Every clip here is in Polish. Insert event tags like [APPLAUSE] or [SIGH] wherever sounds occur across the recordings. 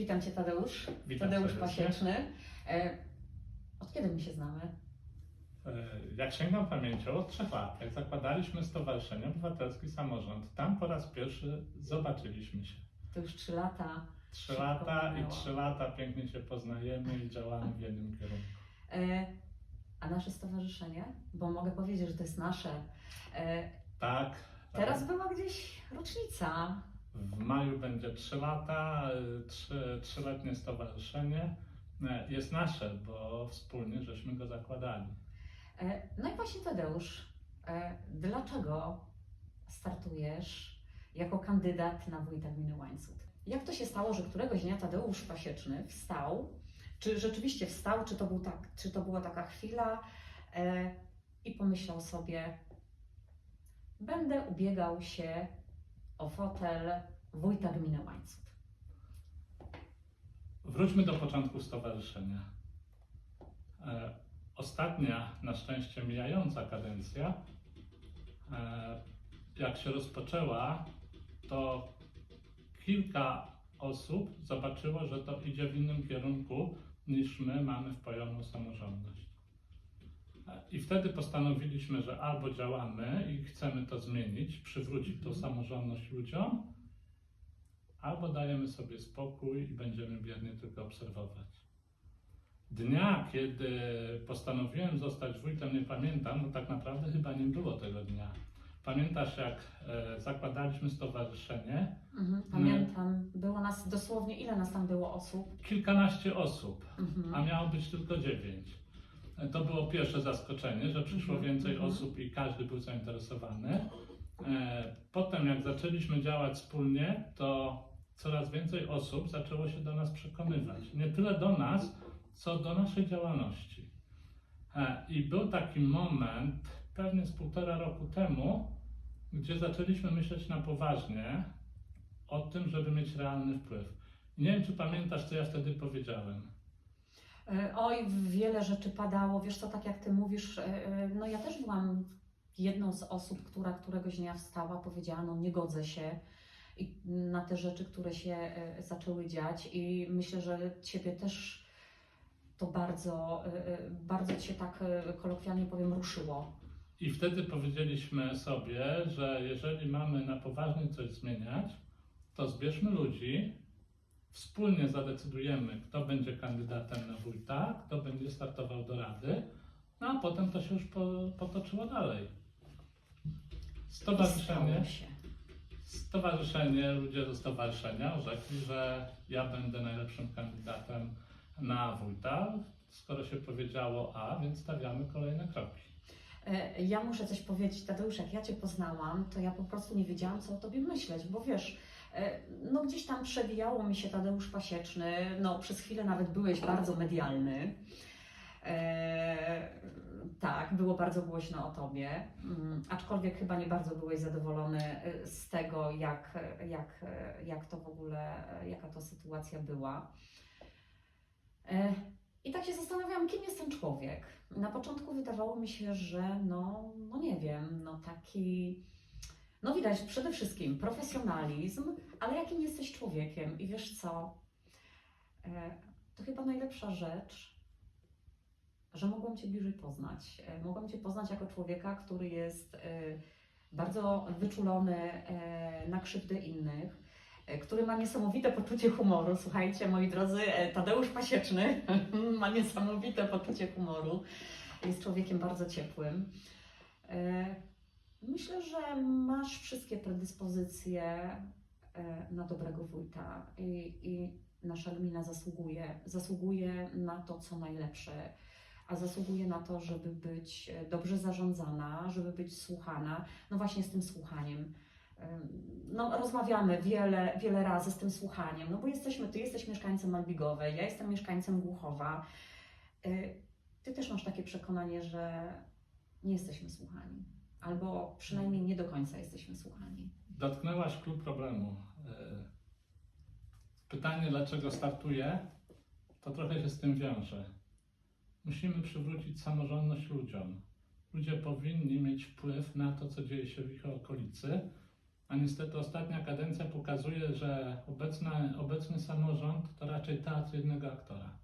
Witam Cię Tadeusz. Witam Tadeusz serdecznie. Pasieczny. E, od kiedy my się znamy? E, Jak sięgam pamięcią, od trzech lat, jak zakładaliśmy Stowarzyszenie Obywatelski Samorząd, tam po raz pierwszy zobaczyliśmy się. To już trzy lata. Trzy Szybko lata i minęło. trzy lata pięknie się poznajemy i działamy w jednym kierunku. E, a nasze stowarzyszenie, bo mogę powiedzieć, że to jest nasze. E, Tak. teraz tak. była gdzieś rocznica. W maju będzie trzy lata, e, trzy, trzyletnie stowarzyszenie. E, Jest nasze, bo wspólnie żeśmy go zakładali. E, no i właśnie Tadeusz, e, dlaczego startujesz jako kandydat na wójta gminy Łańcut? Jak to się stało, że któregoś dnia Tadeusz Pasieczny wstał? Czy rzeczywiście wstał, czy to, był tak, czy to była taka chwila i pomyślał sobie, będę ubiegał się o fotel wójta gminy Łańcut. Wróćmy do początku stowarzyszenia. E, Ostatnia, na szczęście mijająca kadencja, e, jak się rozpoczęła, to kilka osób zobaczyło, że to idzie w innym kierunku niż my mamy wpojoną samorządność. E, I wtedy postanowiliśmy, że albo działamy i chcemy to zmienić, przywrócić tą samorządność ludziom, albo dajemy sobie spokój i będziemy biernie tylko obserwować. Dnia, kiedy postanowiłem zostać wójtem, nie pamiętam, bo tak naprawdę chyba nie było tego dnia. Pamiętasz, jak e, zakładaliśmy stowarzyszenie? Mhm, pamiętam, było nas dosłownie, ile nas tam było osób? Kilkanaście osób, Mhm. a miało być tylko dziewięć. To było pierwsze zaskoczenie, że przyszło Mhm, więcej mhm. osób i każdy był zainteresowany. E, Potem, jak zaczęliśmy działać wspólnie, to coraz więcej osób zaczęło się do nas przekonywać. Nie tyle do nas, co do naszej działalności. E, I był taki moment, pewnie z półtora roku temu, gdzie zaczęliśmy myśleć na poważnie o tym, żeby mieć realny wpływ. Nie wiem, czy pamiętasz, co ja wtedy powiedziałem. E, Oj, wiele rzeczy padało. Wiesz co, tak jak ty mówisz, e, e, no ja też byłam jedną z osób, która któregoś dnia wstała, powiedziała, no nie godzę się na te rzeczy, które się zaczęły dziać i myślę, że ciebie też to bardzo, bardzo cię tak kolokwialnie powiem ruszyło. I wtedy powiedzieliśmy sobie, że jeżeli mamy na poważnie coś zmieniać, to zbierzmy ludzi, wspólnie zadecydujemy, kto będzie kandydatem na wójta, kto będzie startował do rady, no a potem to się już po, potoczyło dalej. Stowarzyszenie, stowarzyszenie, ludzie ze stowarzyszenia orzekli, że ja będę najlepszym kandydatem na wójta. Skoro się powiedziało A, więc stawiamy kolejne kroki. E, Ja muszę coś powiedzieć, Tadeusz, jak ja Cię poznałam, to ja po prostu nie wiedziałam, co o Tobie myśleć, bo wiesz, no gdzieś tam przewijało mi się Tadeusz Pasieczny, no przez chwilę nawet byłeś bardzo medialny. E, tak, było bardzo głośno o Tobie, mm, aczkolwiek chyba nie bardzo byłeś zadowolony e, z tego, jak, jak, e, jak to w ogóle, e, jaka to sytuacja była. E, i tak się zastanawiałam, kim jest ten człowiek. Na początku wydawało mi się, że no, no nie wiem, no taki, no widać przede wszystkim profesjonalizm, ale jakim jesteś człowiekiem i wiesz co, e, to chyba najlepsza rzecz, że mogłam Cię bliżej poznać. E, Mogłam Cię poznać jako człowieka, który jest e, bardzo wyczulony na krzywdę innych, który ma niesamowite poczucie humoru. Słuchajcie, moi drodzy, Tadeusz Pasieczny [LAUGHS] ma niesamowite poczucie humoru. Jest człowiekiem bardzo ciepłym. E, Myślę, że masz wszystkie predyspozycje e, na dobrego wójta i, i nasza gmina zasługuje, zasługuje na to, co najlepsze, a zasługuje na to, żeby być e, dobrze zarządzana, żeby być słuchana. No właśnie z tym słuchaniem. Em, No, rozmawiamy wiele, wiele razy z tym słuchaniem, no bo jesteśmy, ty jesteś mieszkańcem Malbigowej, ja jestem mieszkańcem Głuchowa. Y, Ty też masz takie przekonanie, że nie jesteśmy słuchani, albo przynajmniej nie do końca jesteśmy słuchani. Dotknęłaś klucz problemu. E, Pytanie, dlaczego startuję, to trochę się z tym wiąże. Musimy przywrócić samorządność ludziom. Ludzie powinni mieć wpływ na to, co dzieje się w ich okolicy, a niestety ostatnia kadencja pokazuje, że obecna, obecny samorząd to raczej raczej teatr jednego aktora.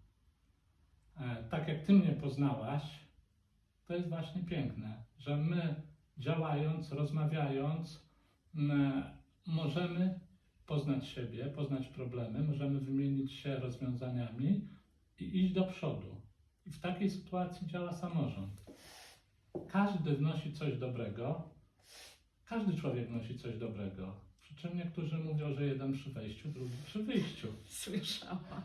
E, tak jak Ty mnie poznałaś, to jest właśnie piękne, że my działając, rozmawiając, możemy poznać siebie, poznać problemy, możemy wymienić się rozwiązaniami i iść do przodu. I w takiej sytuacji działa samorząd. Każdy wnosi coś dobrego, każdy człowiek wnosi coś dobrego. Przy czym niektórzy mówią, że jeden przy wejściu, drugi przy wyjściu. Słyszałam to.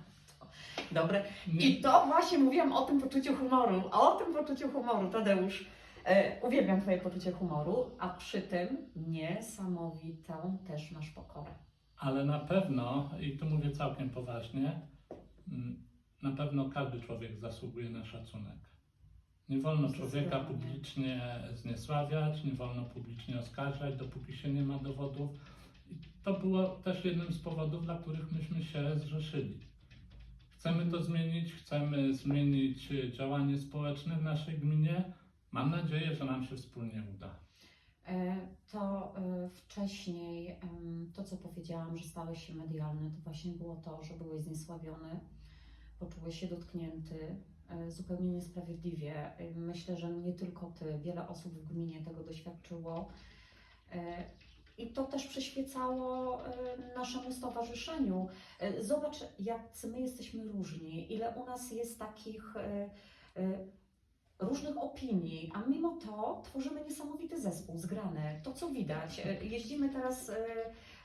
Dobre. I to właśnie mówiłam o tym poczuciu humoru. O tym poczuciu humoru, Tadeusz. E, uwielbiam Twoje poczucie humoru, a przy tym niesamowitą też masz pokorę. ale na pewno, i tu mówię całkiem poważnie, mm, na pewno każdy człowiek zasługuje na szacunek. Nie wolno człowieka publicznie zniesławiać, nie wolno publicznie oskarżać, dopóki się nie ma dowodów. I to było też jednym z powodów, dla których myśmy się zrzeszyli. Chcemy to zmienić, chcemy zmienić y, działanie społeczne w naszej gminie. Mam nadzieję, że nam się wspólnie uda. E, To e, wcześniej, to co powiedziałam, że stałeś się medialny, to właśnie było to, że byłeś zniesławiony, poczułeś się dotknięty e, zupełnie niesprawiedliwie. Myślę, że nie tylko ty, wiele osób w gminie tego doświadczyło. I to też przyświecało naszemu stowarzyszeniu. Zobacz, jacy my jesteśmy różni, ile u nas jest takich różnych opinii, a mimo to tworzymy niesamowity zespół, zgrany. To, co widać. E, Jeździmy teraz, e,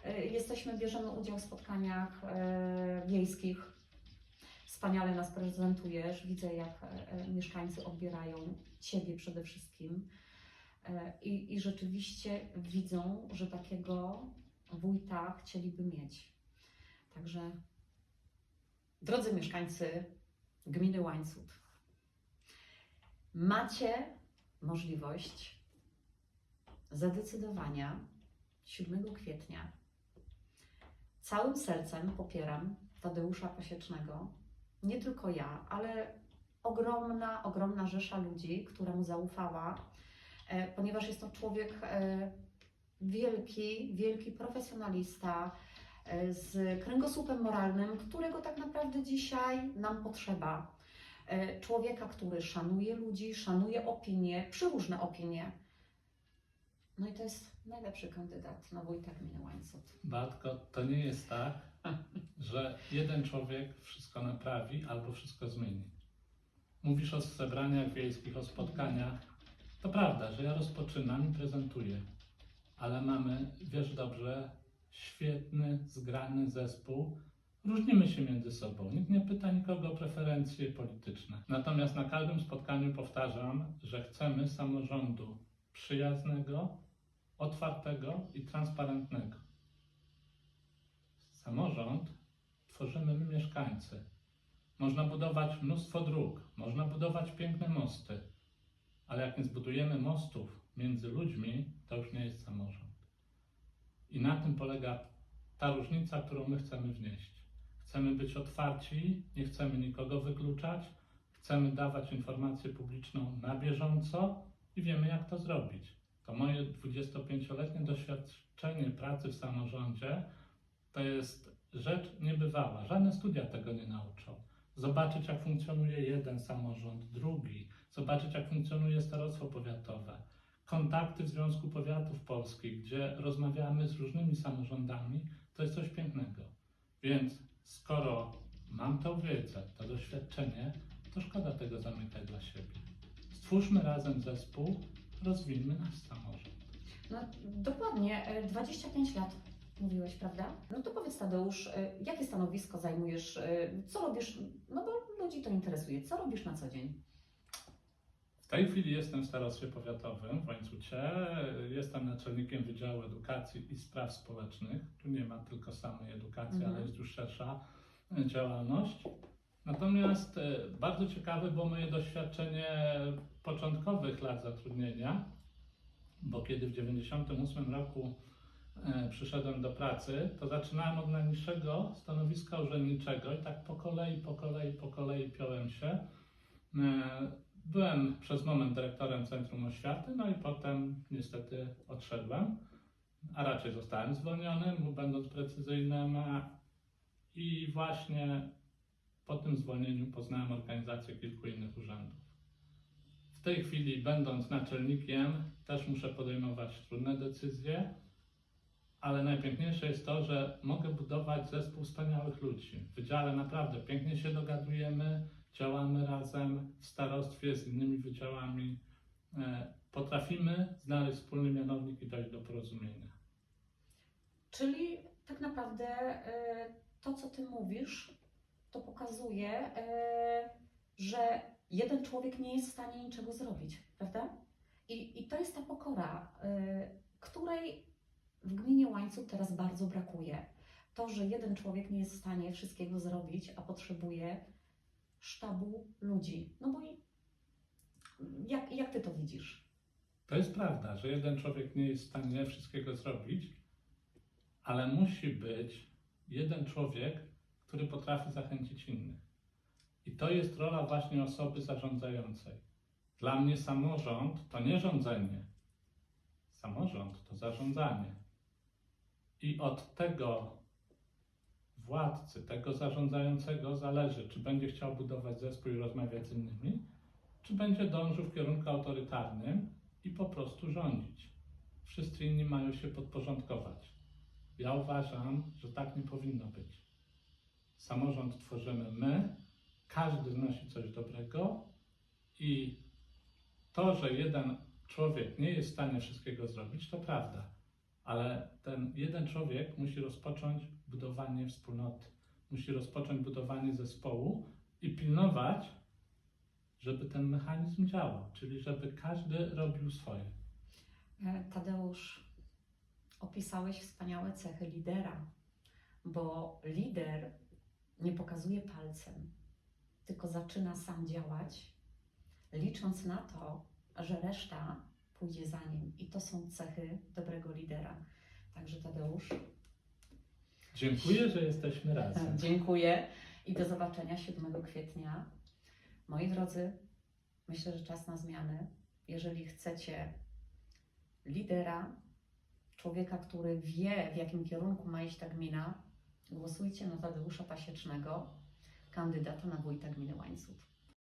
e, jesteśmy, bierzemy udział w spotkaniach wiejskich. Wspaniale nas prezentujesz. Widzę, jak mieszkańcy odbierają Ciebie przede wszystkim. I, I rzeczywiście widzą, że takiego wójta chcieliby mieć. Także, drodzy mieszkańcy gminy Łańcut, macie możliwość zadecydowania 7 kwietnia. Całym sercem popieram Tadeusza Pasiecznego. Nie tylko ja, ale ogromna, ogromna rzesza ludzi, która mu zaufała, e, ponieważ jest to człowiek e, wielki, wielki profesjonalista e, z kręgosłupem moralnym, którego tak naprawdę dzisiaj nam potrzeba człowieka, który szanuje ludzi, szanuje opinie, przeróżne opinie. No i to jest najlepszy kandydat na gminy Łańcut. Batko, to nie jest tak, [LAUGHS] że jeden człowiek wszystko naprawi albo wszystko zmieni. Mówisz o zebraniach wiejskich, o spotkaniach. To prawda, że ja rozpoczynam i prezentuję, ale mamy, wiesz dobrze, świetny, zgrany zespół. Różnimy się między sobą. Nikt nie pyta nikogo o preferencje polityczne. Natomiast na każdym spotkaniu powtarzam, że chcemy samorządu przyjaznego, otwartego i transparentnego. Samorząd tworzymy my mieszkańcy. Można budować mnóstwo dróg, można budować piękne mosty, ale jak nie zbudujemy mostów między ludźmi, to już nie jest samorząd. I na tym polega ta różnica, którą my chcemy wnieść. Chcemy być otwarci, nie chcemy nikogo wykluczać, chcemy dawać informację publiczną na bieżąco i wiemy, jak to zrobić. To moje 25-letnie doświadczenie pracy w samorządzie to jest rzecz niebywała. Żadne studia tego nie nauczą. Zobaczyć, jak funkcjonuje jeden samorząd, drugi, zobaczyć, jak funkcjonuje starostwo powiatowe, kontakty w Związku Powiatów Polskich, gdzie rozmawiamy z różnymi samorządami, to jest coś pięknego. Więc skoro mam tą wiedzę, to doświadczenie, to szkoda tego zamykać dla siebie. Stwórzmy razem zespół, rozwijmy nasz samorząd. No, dokładnie, e, 25 lat mówiłeś, prawda? No to powiedz Tadeusz, e, jakie stanowisko zajmujesz, e, co robisz, no bo ludzi to interesuje, co robisz na co dzień? W tej chwili jestem w starostwie powiatowym w Łańcucie. Jestem naczelnikiem Wydziału Edukacji i Spraw Społecznych. Tu nie ma tylko samej edukacji, Mhm. ale jest już szersza e, działalność. Natomiast e, bardzo ciekawe było moje doświadczenie początkowych lat zatrudnienia, bo kiedy w 1998 roku e, przyszedłem do pracy, to zaczynałem od najniższego stanowiska urzędniczego i tak po kolei, po kolei, po kolei piąłem się. Byłem przez moment dyrektorem Centrum Oświaty, no i potem niestety odszedłem, a raczej zostałem zwolniony, będąc precyzyjnym. I właśnie Po tym zwolnieniu poznałem organizację kilku innych urzędów. W tej chwili, będąc naczelnikiem, też muszę podejmować trudne decyzje, ale najpiękniejsze jest to, że mogę budować zespół wspaniałych ludzi. W wydziale naprawdę pięknie się dogadujemy, działamy razem w starostwie z innymi wydziałami. E, Potrafimy znaleźć wspólny mianownik i dojść do porozumienia. Czyli tak naprawdę e, to, co ty mówisz, to pokazuje, e, że jeden człowiek nie jest w stanie niczego zrobić, prawda? I, i to jest ta pokora, której w gminie Łańcuch teraz bardzo brakuje. To, że jeden człowiek nie jest w stanie wszystkiego zrobić, a potrzebuje sztabu ludzi. No bo i jak, jak ty to widzisz? To jest prawda, że jeden człowiek nie jest w stanie wszystkiego zrobić, ale musi być jeden człowiek, który potrafi zachęcić innych. I to jest rola właśnie osoby zarządzającej. Dla mnie samorząd to nie rządzenie. Samorząd to zarządzanie. I od tego władcy, tego zarządzającego zależy, czy będzie chciał budować zespół i rozmawiać z innymi, czy będzie dążył w kierunku autorytarnym i po prostu rządzić. Wszyscy inni mają się podporządkować. Ja uważam, że tak nie powinno być. Samorząd tworzymy my, każdy wnosi coś dobrego i to, że jeden człowiek nie jest w stanie wszystkiego zrobić, to prawda, ale ten jeden człowiek musi rozpocząć budowanie wspólnoty, musi rozpocząć budowanie zespołu i pilnować, żeby ten mechanizm działał, czyli żeby każdy robił swoje. E, Tadeusz, opisałeś wspaniałe cechy lidera, bo lider nie pokazuje palcem, tylko zaczyna sam działać, licząc na to, że reszta pójdzie za nim. I to są cechy dobrego lidera. Także Tadeusz, Dziękuję, że jesteśmy razem. dziękuję i do zobaczenia 7 kwietnia. Moi drodzy, myślę, że czas na zmiany. Jeżeli chcecie lidera, człowieka, który wie, w jakim kierunku ma iść ta gmina, głosujcie na Tadeusza Pasiecznego, kandydata na wójta gminy Łańcut.